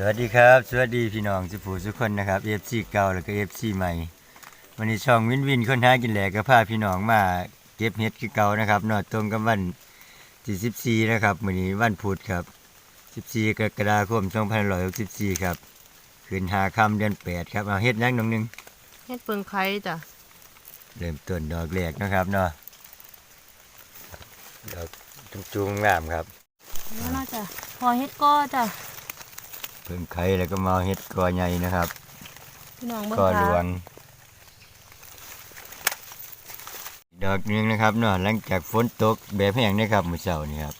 สวัสดีครับ สวัสดีพี่น้องสุภูสุกคนนะครับ FC เก่าแล้วก็ FC ใหม่ วันนี้ช่องวินวินคนหากินแหลกก็พาพี่น้องมาเก็บเห็ดคือเก่านะครับเนอตรงกับวันที่14นะครับวันนี้วันพุธครับ14กรกฎาคม2564ครับคืนหาค่ำเดือน8ครับเอาเฮ็ดนักน้องหนึงเฮ็ดเปิงไข่จ้ะเริ่มต้นดอกแรกนะครับเนาะดอกจุงๆงามครับแล้วน่าจะพอเฮ็ดก็จ้ะ เพิ่งไข่แล้วก็มาเอาเฮ็ดกอใหญ่นะครับพี่น้องเบิ่งก็หลค่ะวงดอกหนึงนะครับเนาะหลังจากฝนตกแบบแห้งนะครับมื้อเช้านี่ครับ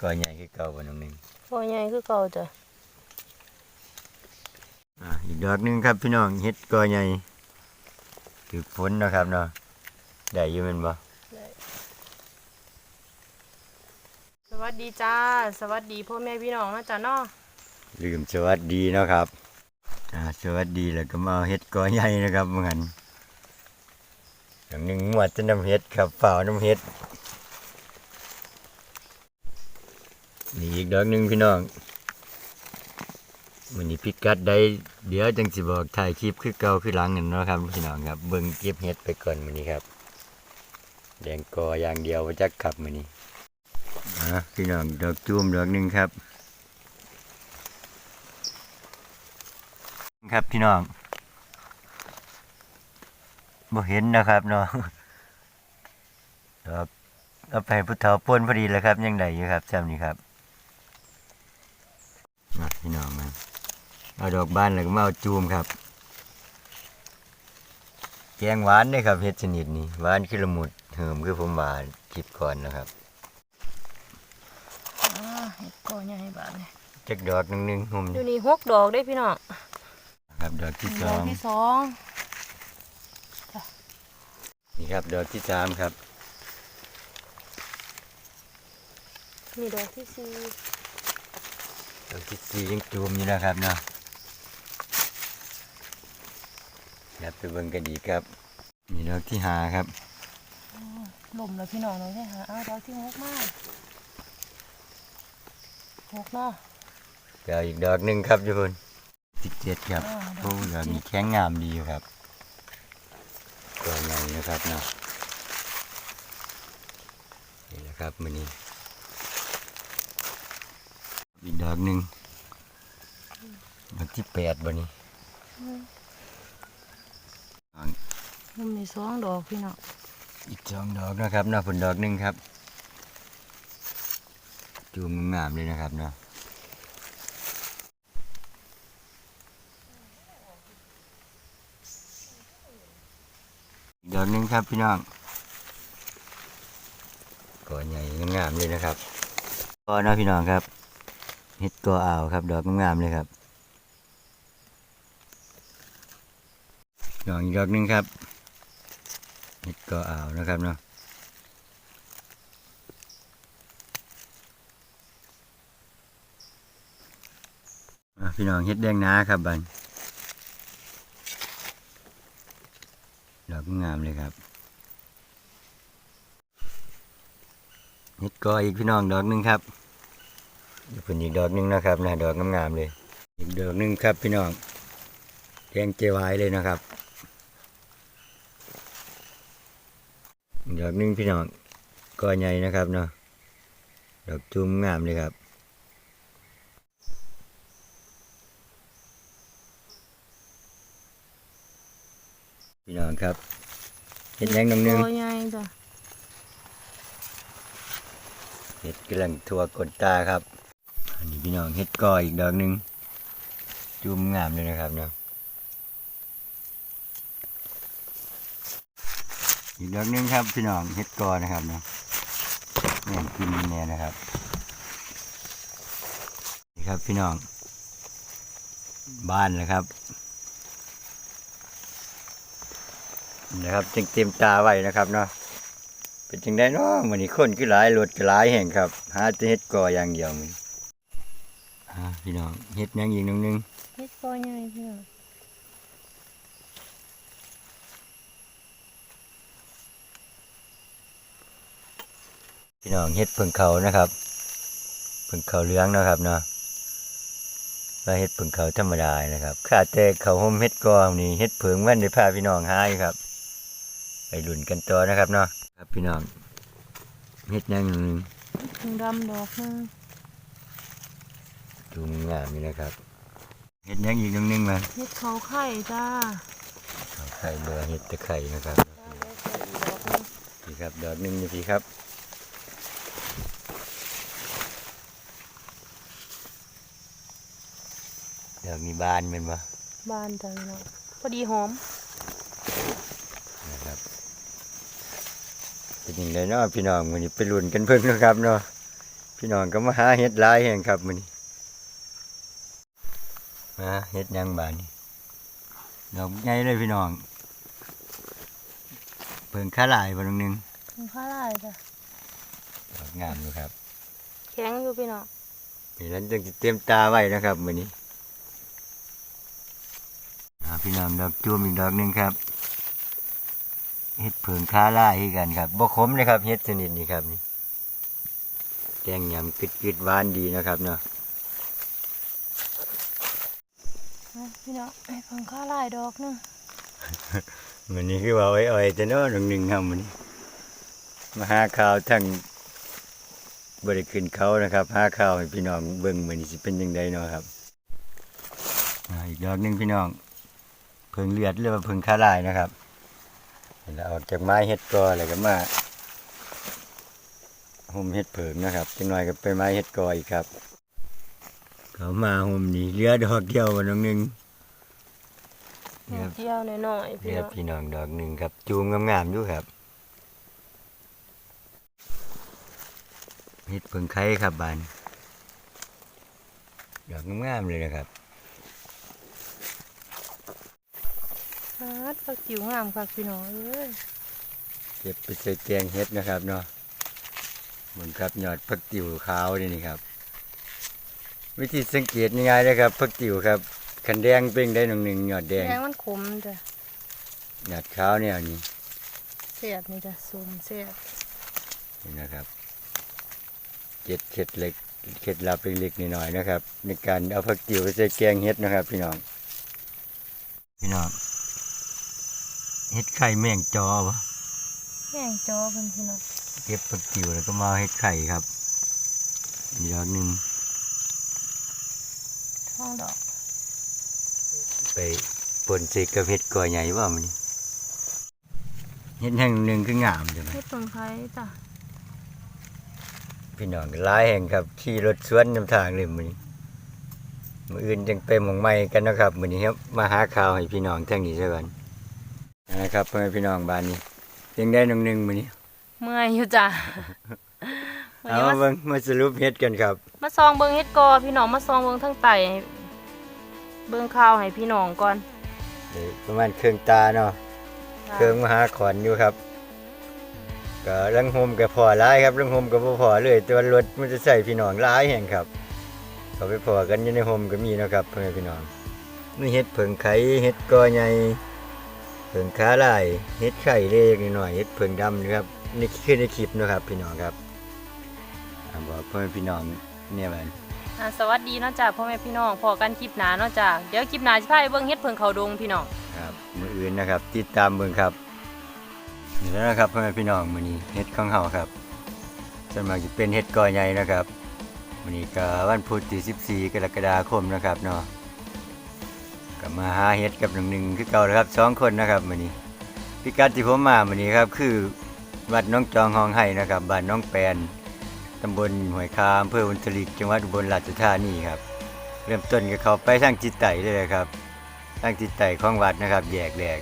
ก็ใหญ่คือเก่าบ่น้องหนึงพอใหญ่คือเก่าจ้ะอะอีกดอกหนึงครับพี่น้องเฮ็ดก็ใหญ่ถือฝนนะครับเนาะได้อยู่แม่นบ่สวัสดีจ้า สวัสดีพ่อแม่พี่น้องนะจ้ะเนาะ ลืมสวัสดีนะครับสวัสดีแล้วก็มาเฮ็ดก็ใหญ่นะครับเหมือนดอกหนึงหมดจะน้ำเฮ็ดครับเปล่าน้ำเฮ็ดนี่อีกดอกหนึงพี่น้องวันนี้พิกัดได้เดี๋ยวจังสิบอกถ่ายคลิปคือเก่าคือหลังนั่นนะครับพี่น้องครับเบิ่งเก็บเห็ดไปก่อนมื้อนี้ครับแดงกออย่างเดียวบ่จักขับมื้อนี้อะพี่น้องดอกจูมดอกหนึงครับ ครับพี่น้องบ่เห็นนะครับเนาะดอกเอาไปให้ผู้เฒ่าป่นพอดีแล้วครับ ยังได้อยู่ครับจำนี้ครับมาพี่น้องมาเอาดอกบานแล้วก็มาเอาจูมครับ แกงหวานเนี่ยครับเห็ดชนิดนี้หวานคือละมุดเหิมคือผมหวานคลิปก่อนนะครับอ่าเฮ็ดก็ใหญ่บาดนี่จักดอกหนึงหนึงหุ่มอยู่นี่หกดอกได้พี่น้อง ครับดอกที่สดออกงที่สองนี่ครับดอกที่สามครับนี่ดอกที่สี่ดอกที่สี่ยังจูมอยู่นะครับเนาะครับไปเบิ่งกันดีครับนี่ดอกที่ห้าครับลมแล้วพี่น้องน้องได้หาอ้าวดอกที่หกมากหกเนาะเดี๋ยวอีกดอกหนึ่งครับทุกคน สิบเจ็ดครับอ่าดโอ้อกที่ดอกเจ็นี้ดแข็งงามดีอยู่ครับตัวใหญ่นะครับเนาะนี่แหละครับมือนี้อีกดอกหนึ่งดอกที่แปดบนนี้ลมนี่สองดอกพี่น้องอีกสองดอกนะครับเนาะผลดอกหนึ่งครับ จูมงามเลยนะครับเนาะ อีกดอกนึงครับพี่น้องก่อใหญ่งามๆเลยนะครับก่อนะพี่น้องครับเฮ็ดก่ออ่าวครับ ดอกงามๆเลยครับดอกอีกดอกนึงครับเห็ดก็อ่าวนะครับเนาะพี่น้องเห็ดแดงนาครับบัน ดอกงามเลยครับเห็ดกออีกพี่น้องดอกหนึงครับอีกเป็นอีกดอกหนึงนะครับนะดอกงามๆเลย อีกดอกหนึงครับพี่น้องแดงเจวายเลยนะครับดอกหนึงพี่น้องก็ใหญ่นะครับเนาะดอกจุ่มงามเลยครับ พี่น้องครับเห็ดแดงน้ำหนึงก็ใหญ่จ้ะเห็ดกำลังทั่วกดตาครับ อันนี้พี่น้องเห็ดก้ออีกดอกหนึงจุ่มงามเลยนะครับเนาะอีกดอกหนึงครับพี่น้องเห็ดกอนะครับเนาะแม่นกินเนี่ยนะครับนี่ครับพี่น้อง บ้านนะครับ นี่นะครับจึงเต็มตาไว้นะครับเนาะเป็นจังได้เนาะมื้อนี้คนคือหลายรถก็หลายแห่งครับ หาแต่เฮ็ดก่ออย่างเดียวมื้อนี้อ่าพี่น้องเฮ็ดหยังอีกหนึงนึงเฮ็ดก็ใหญ่พี่น้องพี่น้องเฮ็ดเพิ่งเขานะครับเพิ่งเขาเหลืองเนาะครับเนาะว่าเฮ็ดเพิ่งเขาธรรมดานะครับขาดแต่เขาห่มเฮ็ดกองนี่เฮ็ดเผิงมันได้พาพี่น้องหาอยู่ครับ ไปลุ้นกันต่อนะครับเนาะครับพี่น้องเฮ็ดหยังหนึ่งถุงดำดอกหนึงดูงามนี่นะครับเฮ็ดหยังอีกหนึงนึงมาเฮ็ดเขาไข่จ้าเอาไข่เบือเฮ็ดตะไคร่นะครับจ้าแล้วก็อีกดอกหนึงนี่ครับดอกหนึงนี่พี่ครับดอกมีบานแม่นบ่บานจ้าพี่น้องพอดีหอม นะครับ เป็นยังไงเนาะพี่น้องมื้อนี้ไปลุ้นกันเพิ่นเนาะครับเนาะพี่น้องก็มาหาเฮ็ดหลายแห่งครับมื้อนี้มาเฮ็ดหยังบานนี่ดอกใหญ่เลยพี่น้องเพิ่งขาหลายบ่นึงนึงถุงข้าวลายจ้ะดอกงามอยู่ครับ แข็งอยู่พี่น้องนี่นั้นจึงสิเตรียมตาไว้นะครับมื้อนี้อ่าพี่น้องดอกจูมอีกดอกหนึงครับ เฮ็ดเผิงขาลายคือกันครับบ่ขมเลยครับเฮ็ดชนิดนี้ครับนี่แกงยำกึดกึดๆหวานดีนะครับเนาะนะพี่น้องไอ้ถุงข้าวลายดอกหนึงมันนี้คือว่าไว้อ่อยแต่เนาะหนึ่งหนึ่งครับมันนี้มาหาข่าวทั้งบริขึ้นเขานะครับหาข่าวให้พี่น้องเบิ่งมันนี้สิเป็นยังไงเนาะครับอ่าอีกดอกหนึ่งพี่น้องเพิ่งเลือดหรือว่าเพิ่งขาลายนะครับ แล้วออกจากไม้เฮ็ดกอแล้วก็มาห่มเฮ็ดเผิงนะครับจังหน่อยก็ไปไม้เฮ็ดกออีกครับ เขามาห่มนี่เหลือดอกเดียววันนึงดอกเดียวหน่อยๆพี่เรียน้บองพี่น้องดอกหนึ่งครับ จูงงามๆอยู่ครับเฮ็ดเพิ่งไข่ครับบานดอกงามๆเลยนะครับ ดผักจิ๋วงามคักพี่น้องเอ้ยเก็บไปใส่แกงเฮ็ดนะครับเนาะเหมือนครับยอดผักติ๋วขาวนี่นี่ครับ วิธีสังเกตง่ายๆเลยครับผักติ๋วครับขันแดงเป่งได้หนึ่งหนึ่งยอดแดงแดงมันขมจ้ะยอดขาวเนี่ยนี่เสียบนี่จ้ะส้มเสียบนี่นะครับเก็ดเข็ดเล็กเข็ดลับเล็กๆน้อยๆนะครับ ในการเอาผักติ๋วไปใส่แกงเฮ็ดนะครับ พี่น้อง พี่น้อง เฮ็ดไข่แมงจอปะแห้งจอเป็นพี่น้องเก็บผักติ๋วแล้วก็มาเฮ็ดไข่ครับอีกดอกหนึ่งท้องดอกไปปนใส่กับเฮ็ดก่อใหญ่ว่ามันนี่เฮ็ดแห่งหนึ่งคืองามจังเฮ็ดตรงไทยจ้ะพี่น้องก็หลายแห่งครับขี่รถสวนนำทางเลยมื้อนี้มื้ออื่นจังไปหม่องใหม่กันเนาะครับมื้อนี้ครับมาหาข่าวให้พี่น้องทางนี้ซะก่อน นะครับพ่อแม่พี่น้องบ้านนี้ยังได้น้องหนึงมื้อนี้เมื่อยอยู่จ้ะวันเอานี้มามาเบิ่งมาสรุปเฮ็ดกันครับ มาซองเบิ่งเฮ็ดกอพี่น้องมาซองเบิ่งทั้งไตให้เบิ่งข้าวให้พี่น้องก่อนเดี๋ยวประมาณเครื่องตาเนาะเครื่องมหาขอนอยู่ครับก็ลังโฮมก็พอหลายครับลังโฮมก็บ่พอเลยแตัวารถมันจะใส่พี่น้องหลายแห่งครับเขาไปพอกันอยู่ในโฮมก็มีเนาะครับพ่อแม่พี่น้องมีเฮ็ดเผิงไข่เฮ็ดกอใหญ่ เผิงขาลายเฮ็ดไข่เล็กน้อยๆเฮ็ดเผิงดำนะครับนี่คือในคลิปเนาะครับ พี่น้องครับอ่าบอกพ่อแม่พี่น้องเนี่ยมันอ่าสวัสดีเนาะจ้ะพ่อแม่พี่น้องพอกันคลิปหน้าเนาะจ้ะเดี๋ยวคลิปหน้าสิพาไปเบิ่งเฮ็ดเพิ่งเขาดงพี่น้องครับมืออื่นนะครับ ติดตามเบิ่งครับนี่แล้วนะครับพ่อแม่พี่น้องมื้อนี้เฮ็ดของเฮาครับส่วนมากจะเป็นเฮ็ดกอใหญ่นะครับมื้อนี้ก็วันพุธที่14กรกฎาคมนะครับเนาะ ก็มาหาเฮ็ดกับหนึ่งหนึ่งคือเก่าแล้วครับสองคนนะครับมื้อนี้พิกัดที่ผมมามื้อนี้ครับคือวัดน้องจองห้องไห้นะครับบ้านน้องแปนตำบลห้วยคามอำเภออุตริกจังหวัดอุบลราชธานีครับ เริ่มต้นก็เขาไปทางจิตไตเลยครับทางทิศใต้ของวัดนะครับแยกแหลก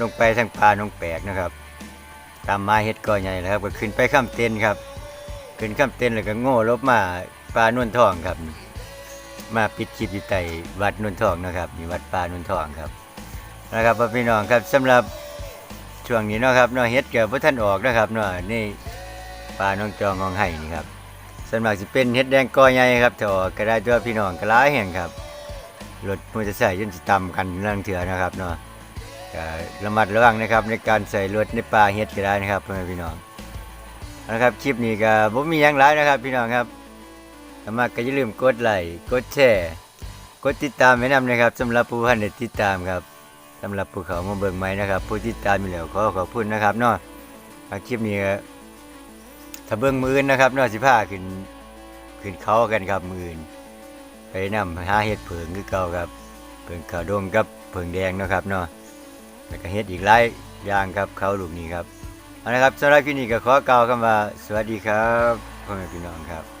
ลงไปทางปลาน้องแปกนะครับ ตามมาเฮ็ดก่อใหญ่แล้วครับก็ขึ้นไปข้ามเต็นครับ ขึ้นข้ามเต็นแล้วก็โง่ลบมาปลานวลทองครับ มาปิดคลิปอยู่ใต้วัดนวลทองนะครับนี่วัดปลานวลทองครับนะครับพี่น้องครับสำหรับช่วงนี้เนาะครับเนาะเฮ็ดเกับพระท่านออกนะครับเนาะนี่ปลาน้องจองของไห้นี่ครับส่วนมากสิเป็นเฮ็ดแดงกอใหญ่ครับถ้าออกก็ได้ตัวพี่น้องก็หลายแห่งครับรถมอเตอร์ไซค์ยนต์สิต่ำกันเรื่องเถื่อนะครับเนาะก็ระมัดระวังนะครับในการใส่รถในป่าเฮ็ดก็ได้นะครับพ่อแม่พี่น้องเอาละครับคลิปนี้ก็บ่มีหยังหลายนะครับ พี่น้องครับ ถ้ามาก็อย่าลืมกดไลค์กดแชร์กดติดตามไว้นำนะครับสำหรับผู้ท่านติดตามครับสำหรับผู้เขามาเบิ่งใหม่นะครับ ผู้ติดตามอยู่แล้วขอขอบคุณนะครับเนาะคลิปนี้ถ้าเบิ่งมือนะครับเนาะสิพาขึ้นขึ้นเขากันครับมืออื่นไปนำหาเห็ดเผิงคือเก่าครับเผิงขาวดงกับเผิงแดงนะครับเนาะแล้วก็เห็ดอีกหลายอย่างครับเขาลูกนี้ครับเอาละครับสำหรับคลิปนี้ก็ขอกล่าวคำว่าสวัสดีครับพ่อแม่พี่น้องครับ